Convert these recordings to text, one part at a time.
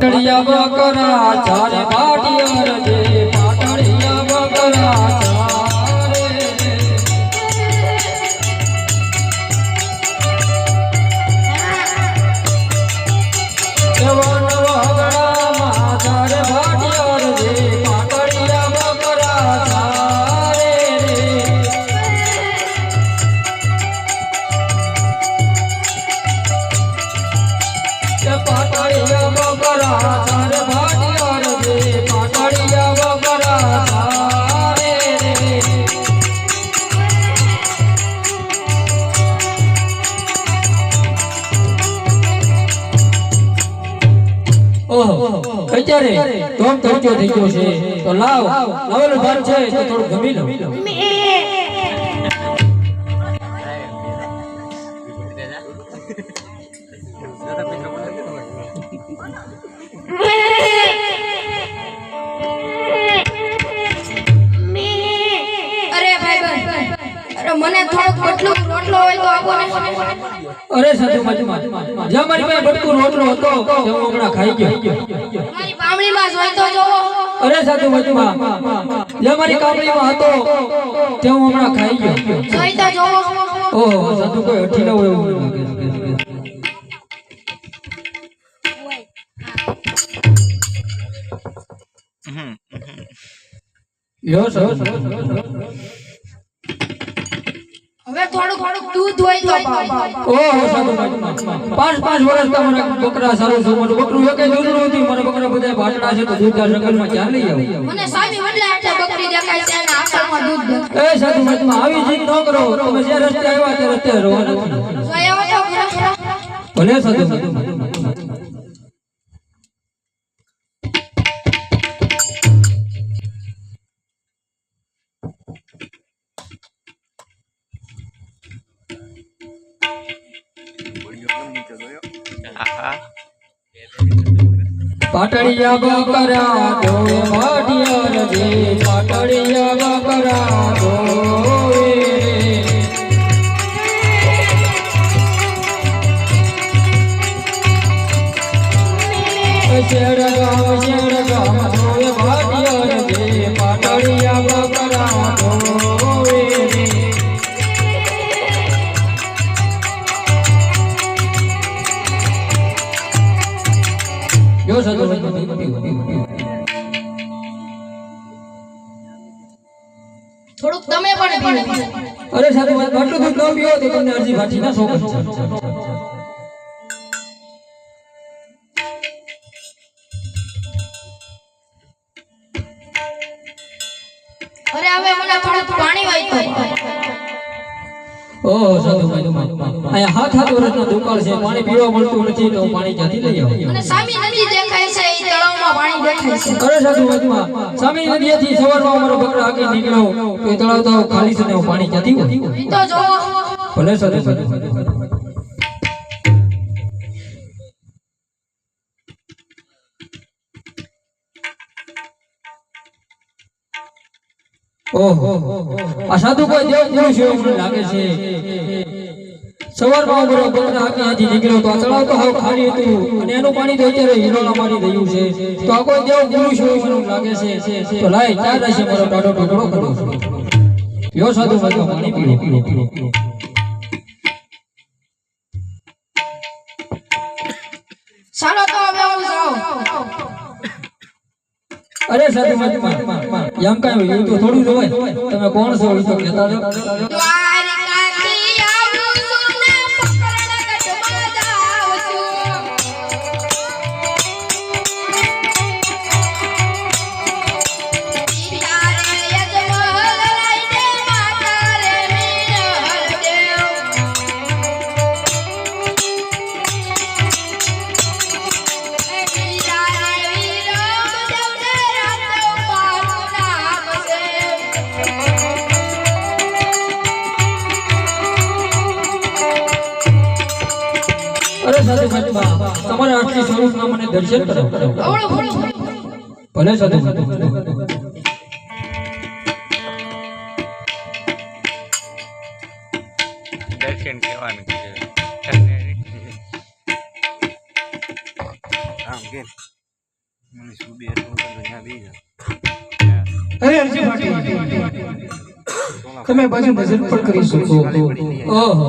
પાટણિયા બકરા ચારે પાટિયર જે પાટણિયા બકરા અત્યારે ધોમ ધોજો થઈ ગયો છે. તો લાવ નવલ ભાન છે, તો થોડું ગમી લો. મને થોડોક રોટલો હોય તો આપો ને. અરે સાધુ મજમાં જે મારી પાસે બટકું રોટલો હતો તે હું હમણાં ખાઈ ગયો. મારી પામણીમાં જોઈ તો જોવો અરે સાધુ મજમાં જે મારી કામણીમાં હતો તે હું હમણાં ખાઈ ગયો. જોઈ તો જોવો ઓહો સાધુ કોઈ હઠી ન હોય એવું લાગે. છે. લ્યો સર હવે થોડું થોડું દૂધ હોય તો ઓહો પાંચ પાંચ વર્ષ તમારા બકરા સારું છે મારું બકરું એક દૂધનું હતું. મારા બકરા બધા ભાટડા છે તો દૂધ જંગલમાં ક્યાં લઈ આવું? મને સામી વડલા એટલે બકરી દેખાય છે અને આકળમાં દૂધ દેખાય. એ સાધુ મજમાં આવી જીત ન કરો. તમે જે રસ્તે આવ્યા તે રસ્તે રહો નથી. ભલે સાધુ. મજમાં પાટડિયા બકરા ધોવે માઢિયાર જે પાટડિયા બકરા ધોવે અરે હવે મને થોડુંક પાણી હોય ઓહો સાધુ મજમાં અહીંયા હાથ હાથ વર્ષનો દુકાળ છે પાણી પીવા મળતું નથી તો પાણી ક્યાંથી લઈ આવું? મને સામી નદી દેખાય છે એ તળાવમાં પાણી દેખાય છે. અરે સાધુ મજમાં સામી નદીએથી સવારમાં અમારો બકરા આગળ નીકળ્યો. તો એ તળાવ તો ખાલી છે ને પાણી ક્યાંથી તો જોવો ભલે સાધુ મજમાં ઓહો. આ સાધુ કોઈ દેવ પુરુષ એવું લાગે છે. સવારમાં હજી નીકળ્યો તો અને એનું પાણી તો અત્યારે હિલોળા મારી છે. તો આ કોઈ દેવ પુરુષ એવું લાગે છે. અરે સાધુ મહાત્મા એમ કાંઈ તો થોડું જ હોય. તમે કોણ છો એ તો કહેતા સાધુ મહાત્મા તમારા આખી સ્વરૂપના મને દર્શન કરો ભલે સાધુ. દર્શન કેવાનું આમ કે મને શું બે ત્યાં બે અરે અરજી પાટી તમે બાજુ ભજન પણ કરી શકો. ઓહો.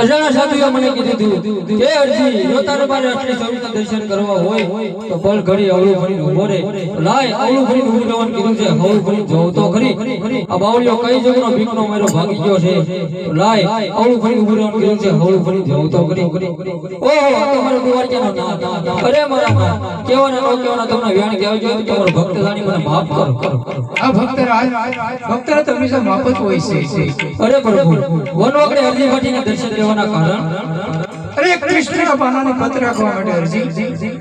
અજાણા સાધુએ મને કીધું હતું કે અરજી જો તારે મારે આટલી સ્વરૂપના દર્શન કરવા હોય તો બળ ઘડી અવળું ભરી ઊભો રે. લાય અવળું ભરી ઊભી રહેવાનું કીધું છે. હવળું ભરી જવું તો ખરી. આ બાવળીઓ કઈ જગનો ભીખનો મારો ભાગી ગયો છે? લાય અવળું ભરી ઊભી રહેવાનું કીધું છે. હવળું ભરી જવું તો ખરી. ઓહો આ તો મારો કુંવરજીનો ના અરે મારા કેવાના નો કેવાના તમને વ્યાણ કહેવા જોઈએ તો તમારો ભક્ત જાણી મને માફ કરો. આ ભક્ત રાજ ભક્ત હંમેશા માપ જ હોય છે. અરે પ્રભુ વનવાકડે અરજી પાટીને દર્શન લેવાના કારણ? અરે કૃષ્ણ બાનાને પત્ર રાખવા માટે અરજી.